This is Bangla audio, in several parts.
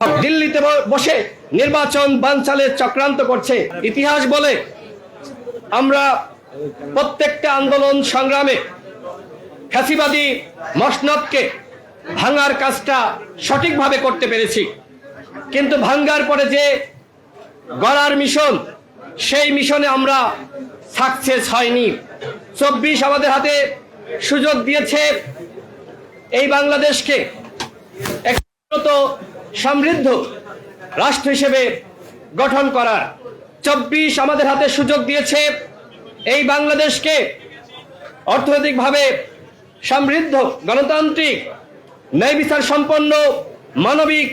দিল্লিতে বসে নির্বাচন বানচালের চক্রান্ত করছে। ইতিহাস বলে, আমরা প্রত্যেকটা আন্দোলন সংগ্রামে ফ্যাসিবাদী মসনদকে ভাঙার কাজটা সঠিকভাবে করতে পেরেছি। কিন্তু ভাঙ্গার পরে যে গড়ার মিশন, সেই মিশনে আমরা সাকসেস হয়নি। চব্বিশ আমাদের হাতে সুযোগ দিয়েছে এই বাংলাদেশকে। উন্নত সমৃদ্ধ রাষ্ট্র হিসেবে গঠন করার। চব্বিশ আমাদের হাতে সুযোগ দিয়েছে এই বাংলাদেশকে অর্থনৈতিকভাবে সমৃদ্ধ, গণতান্ত্রিক ন্যায় বিচার সম্পন্ন, মানবিক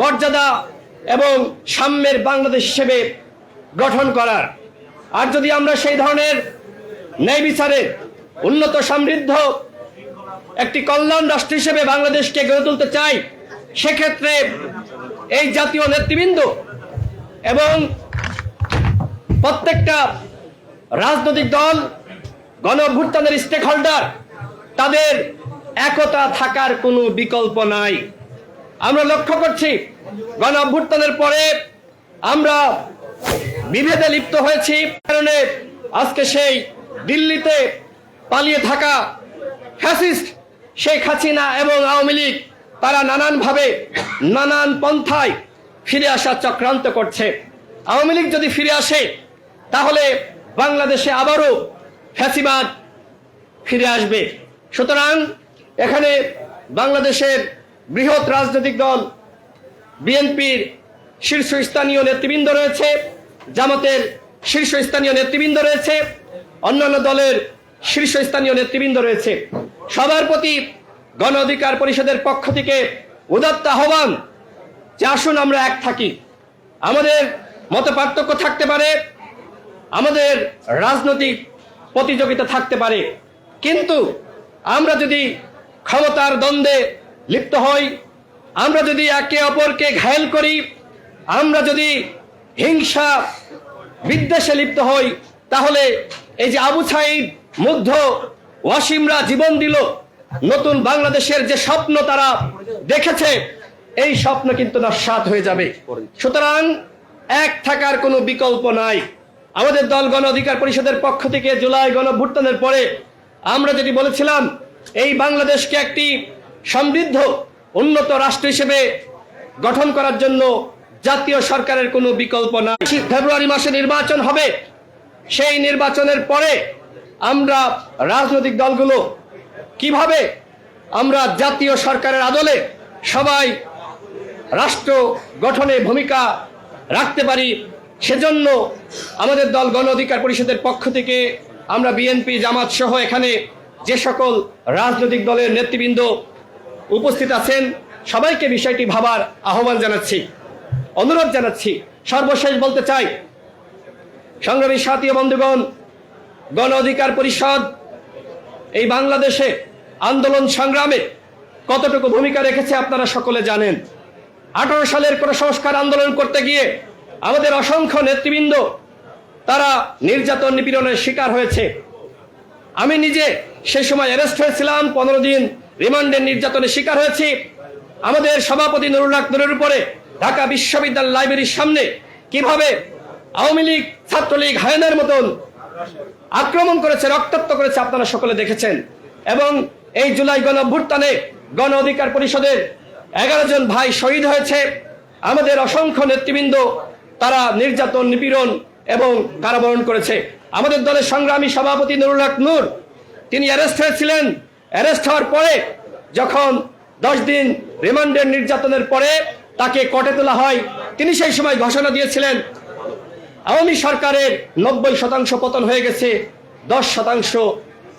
মর্যাদা এবং সাম্যের বাংলাদেশ হিসেবে গঠন করার। আর যদি আমরা সেই ধরনের ন্যায় বিচারের উন্নত, সমৃদ্ধ একটি কল্যাণ রাষ্ট্র হিসেবে বাংলাদেশকে গড়ে তুলতে চাই সেক্ষেত্রে এই জাতীয় নেতৃবৃন্দ এবং প্রত্যেকটা রাজনৈতিক দল গণ অভ্যুত্থানের স্টেক হোল্ডার তাদের একতা থাকার কোনো বিকল্প নাই। আমরা লক্ষ্য করছি গণ অভ্যুত্থানের পরে আমরা বিভেদে লিপ্ত হয়েছি কারণে আজকে সেই দিল্লিতে পালিয়ে থাকা ফ্যাসিস্ট শেখ হাসিনা এবং আওয়ামী লীগ তারা নানানভাবে, নানান পন্থায় ফিরে আসার চক্রান্ত করছে। আওয়ামী লীগ যদি ফিরে আসে, তাহলে বাংলাদেশে আবারও ফ্যাসিবাদ ফিরে আসবে। সুতরাং এখানে বাংলাদেশের বৃহৎ রাজনৈতিক দল, বিএনপির শীর্ষস্থানীয় নেতৃবৃন্দ রয়েছে, জামাতের শীর্ষস্থানীয় নেতৃবৃন্দ রয়েছে, অন্যান্য দলের শীর্ষস্থানীয় নেতৃবৃন্দ রয়েছে। সবার প্রতি গণ অধিকার পরিষদের পক্ষ থেকে উদাত্ত আহ্বান যে আসুন আমরা এক থাকি। আমাদের মত পার্থক্য থাকতে পারে, আমাদের রাজনৈতিক প্রতিযোগিতা থাকতে পারে। কিন্তু আমরা যদি ক্ষমতার দ্বন্দ্বে লিপ্ত হই, আমরা যদি একে অপরকে ঘায়েল করি, আমরা যদি হিংসা বিদ্বেষে লিপ্ত হই, তাহলে এই যে আবু সাইদ মুগ্ধ ওয়াসিমরা জীবন দিল নতুন বাংলাদেশের যে স্বপ্ন তারা দেখেছে, এই স্বপ্ন কিন্তু নস্বাত হয়ে যাবে। সুতরাং এক থাকার কোনো বিকল্প নাই। আমাদের দল গণ অধিকার পরিষদের পক্ষ থেকে জুলাই গণভুত্থানের পরে আমরা যেটি বলেছিলাম, এই বাংলাদেশকে একটি সমৃদ্ধ, উন্নত রাষ্ট্র হিসেবে গঠন করার জন্য জাতীয় সরকারের কোনো বিকল্প নাই। ফেব্রুয়ারি মাসে নির্বাচন হবে। সেই নির্বাচনের পরে আমরা রাজনৈতিক দলগুলো কীভাবে আমরা জাতীয় সরকারের আদলে সবাই রাষ্ট্র গঠনে ভূমিকা রাখতে পারি, সেজন্য আমাদের দল গণ অধিকার পরিষদের পক্ষ থেকে আমরা বিএনপি জামাত সহ এখানে যে সকল রাজনৈতিক দলের নেতৃবৃন্দ উপস্থিত আছেন, সবাইকে বিষয়টি ভাবার আহ্বান জানাচ্ছি, অনুরোধ জানাচ্ছি। সর্বশেষ বলতে চাই, সংগ্রামী সাথী বন্ধুগণ, গণ অধিকার পরিষদ এই বাংলাদেশে আন্দোলন সংগ্রামে কতটুকু ভূমিকা রেখেছে আপনারা সকলে জানেন। আঠারো সালের কোন সংস্কার আন্দোলন করতে গিয়ে আমাদের অসংখ্য নেতৃবৃন্দ, তারা নির্যাতন নিপীড়নের শিকার হয়েছে। আমি নিজে সেই সময় অ্যারেস্ট হয়েছিলাম, পনেরো দিন রিমান্ডের নির্যাতনের শিকার হয়েছি। আমাদের সভাপতি নুরুল হক নুরের উপরে ঢাকা বিশ্ববিদ্যালয় লাইব্রেরির সামনে কীভাবে আওয়ামী লীগ, ছাত্রলীগ, হায়নার মতন আক্রমণ করেছে, রক্তাক্ত করেছে আপনারা সকলে দেখেছেন। এবং এই জুলাই গণ অভ্যুত্থানে গণ অধিকার পরিষদের এগারো জন ভাই শহীদ হয়েছে। আমাদের অসংখ্য নেতৃবৃন্দ তারা নির্যাতন, নিপীড়ন এবং কারাবরণ করেছে। আমাদের দলের সংগ্রামী সভাপতি নুরুল হক নূর, তিনি অ্যারেস্ট হয়েছিলেন। অ্যারেস্ট হওয়ার পরে যখন দশ দিন রিমান্ডের নির্যাতনের পরে তাকে কটে তোলা হয়, তিনি সেই সময় ঘোষণা দিয়েছিলেন, আওয়ামী সরকারের নব্বই শতাংশ পতন হয়ে গেছে, দশ শতাংশ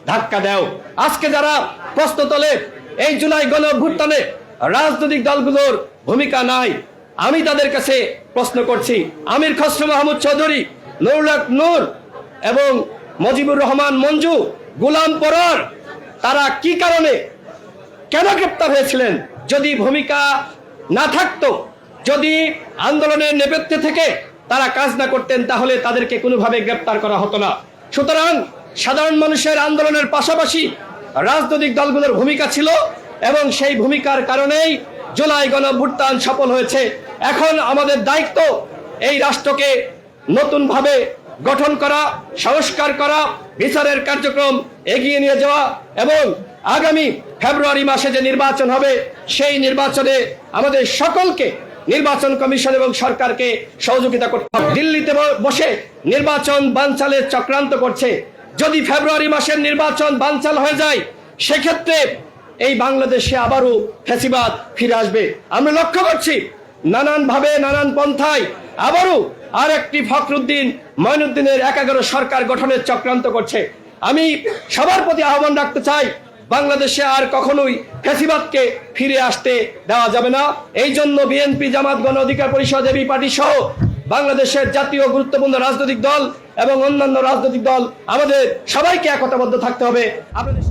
ধাক্কা দেও। আজকে যারা প্রশ্ন তোলে, এই জুলাই গণ অভ্যুত্থানে রাজনৈতিক দলগুলোর ভূমিকা নাই, আমি তাদের কাছে প্রশ্ন করছি। আমির খসরু মাহমুদ চৌধুরী নুরুল হক নূর এবং মজিবুর রহমান মঞ্জু, গুলাম পরর, তারা কি কারণে কেন গ্রেপ্তার হয়েছিলেন? যদি ভূমিকা না থাকতো, যদি আন্দোলনের নেপথ্যে থেকে তারা কাজ না করতেন, তাহলে তাদেরকে কোনোভাবে গ্রেপ্তার করা হতো না। সুতরাং সাধারণ মানুষের আন্দোলনের পাশাপাশি রাজনৈতিক দলগুলোর ভূমিকা ছিল এবং সেই ভূমিকার কারণেই জুলাই গণভুত্থান সফল হয়েছে। এখন আমাদের দায়িত্ব এই রাষ্ট্রকে নতুনভাবে গঠন করা, সংস্কার করা, বিচারের কার্যক্রম এগিয়ে নিয়ে যাওয়া এবং আগামী ফেব্রুয়ারি মাসে যে নির্বাচন হবে, সেই নির্বাচনে আমাদের সকলকে নির্বাচন কমিশন এবং সরকারকে সহযোগিতা করতে হবে। দিল্লিতে বসে নির্বাচন বানচালের চক্রান্ত করছে। যদি ফেব্রুয়ারি মাসের নির্বাচন বানচাল হয়ে যায়, সেক্ষেত্রে এই বাংলাদেশে আবারও ফেসিবাদ ফিরে আসবে। আমরা লক্ষ্য করছি নানান ভাবে নানান পন্থায় আবারও আর একটি ফখরুদ্দিন মঈনুদ্দিনের একাগ্র সরকার গঠনের চক্রান্ত করছে। আমি সবার প্রতি আহ্বান রাখতে চাই, বাংলাদেশে আর কখনোই ফেসিবাদকে ফিরে আসতে দেওয়া যাবে না। এই জন্য বিএনপি, জামাত, গণ অধিকার পরিষদ, এবি পার্টি সহ বাংলাদেশের জাতীয় গুরুত্বপূর্ণ রাজনৈতিক দল এবং অন্যান্য রাজনৈতিক দল আমাদের সবাইকে একতাবদ্ধ থাকতে হবে। আপনাদের